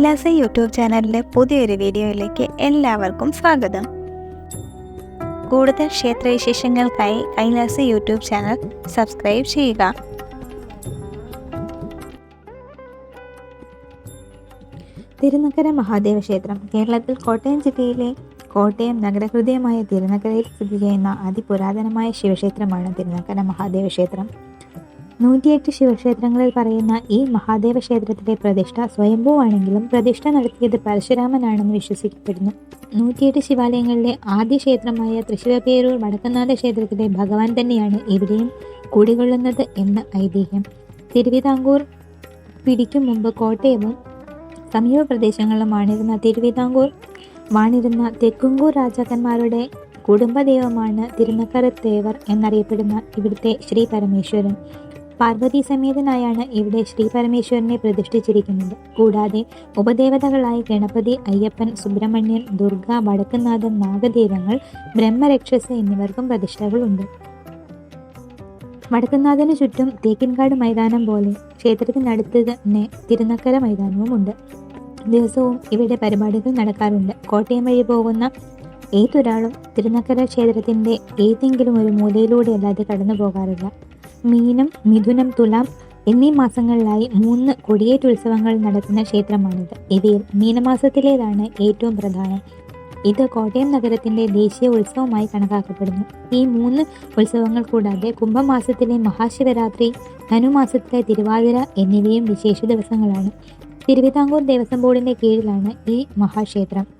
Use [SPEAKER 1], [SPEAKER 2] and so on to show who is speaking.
[SPEAKER 1] Kailasa YouTube ചാനലിലെ പുതിയൊരു വീഡിയോയിലേക്ക് എല്ലാവർക്കും സ്വാഗതം. കൂടുതൽ ക്ഷേത്രവിശേഷങ്ങൾക്കായി കൈലാസ യൂട്യൂബ് ചാനൽ സബ്സ്ക്രൈബ് ചെയ്യുക.
[SPEAKER 2] തിരുനക്കര മഹാദേവ ക്ഷേത്രം കേരളത്തിൽ കോട്ടയം ജില്ലയിലെ കോട്ടയം നഗരഹൃദയമായ തിരുനക്കരയിൽ സ്ഥിതി ചെയ്യുന്ന അതിപുരാതനമായ ശിവക്ഷേത്രമാണ് തിരുനക്കര മഹാദേവ ക്ഷേത്രം. നൂറ്റിയെട്ട് ശിവക്ഷേത്രങ്ങളിൽ പറയുന്ന ഈ മഹാദേവ ക്ഷേത്രത്തിലെ പ്രതിഷ്ഠ സ്വയംഭൂവാണെങ്കിലും പ്രതിഷ്ഠ നടത്തിയത് പരശുരാമനാണെന്ന് വിശ്വസിക്കപ്പെടുന്നു. നൂറ്റിയെട്ട് ശിവാലയങ്ങളിലെ ആദ്യ ക്ഷേത്രമായ തൃശ്ശിവപേരൂർ വടക്കനാഥ ക്ഷേത്രത്തിലെ ഭഗവാൻ തന്നെയാണ് ഇവിടെയും കുടികൊള്ളുന്നത് എന്ന ഐതിഹ്യം. തിരുവിതാംകൂർ പിടിക്കും മുമ്പ് കോട്ടയവും സമീപ പ്രദേശങ്ങളിലും വാണിരുന്ന തിരുവിതാംകൂർ വാണിരുന്ന തെക്കുംകൂർ രാജാക്കന്മാരുടെ കുടുംബദൈവമാണ് തിരുനക്കരത്തേവർ എന്നറിയപ്പെടുന്ന ഇവിടുത്തെ ശ്രീ പരമേശ്വരൻ. പാർവതി സമേതനായാണ് ഇവിടെ ശ്രീ പരമേശ്വരനെ പ്രതിഷ്ഠിച്ചിരിക്കുന്നത്. കൂടാതെ ഉപദേവതകളായ ഗണപതി അയ്യപ്പൻ സുബ്രഹ്മണ്യൻ ദുർഗ വടക്കുന്നാഥൻ നാഗദേവങ്ങൾ ബ്രഹ്മരക്ഷസ എന്നിവർക്കും പ്രതിഷ്ഠകളുണ്ട്. വടക്കുന്നാഥന് ചുറ്റും തേക്കിൻകാട് മൈതാനം പോലെ ക്ഷേത്രത്തിനടുത്ത് തന്നെ തിരുനക്കര മൈതാനവുമുണ്ട്. ദിവസവും ഇവിടെ പരിപാടികൾ നടക്കാറുണ്ട്. കോട്ടയം വഴി പോകുന്ന ഏതൊരാളും തിരുനക്കര ക്ഷേത്രത്തിന്റെ ഏതെങ്കിലും ഒരു മൂലയിലൂടെ അല്ലാതെ കടന്നു പോകാറില്ല മീനം മിഥുനം തുലാം എന്നീ മാസങ്ങളിലായി മൂന്ന് കൊടിയേറ്റ് ഉത്സവങ്ങൾ നടക്കുന്ന ക്ഷേത്രമാണിത്. ഇവയിൽ മീനമാസത്തിലേതാണ് ഏറ്റവും പ്രധാനം. ഇത് കോട്ടയം നഗരത്തിന്റെ ദേശീയ ഉത്സവമായി കണക്കാക്കപ്പെടുന്നു. ഈ മൂന്ന് ഉത്സവങ്ങൾ കൂടാതെ കുംഭമാസത്തിലെ മഹാശിവരാത്രി ധനുമാസത്തിലെ തിരുവാതിര എന്നിവയും വിശേഷ ദിവസങ്ങളാണ്. തിരുവിതാംകൂർ ദേവസ്വം ബോർഡിന്റെ കീഴിലാണ് ഈ മഹാക്ഷേത്രം.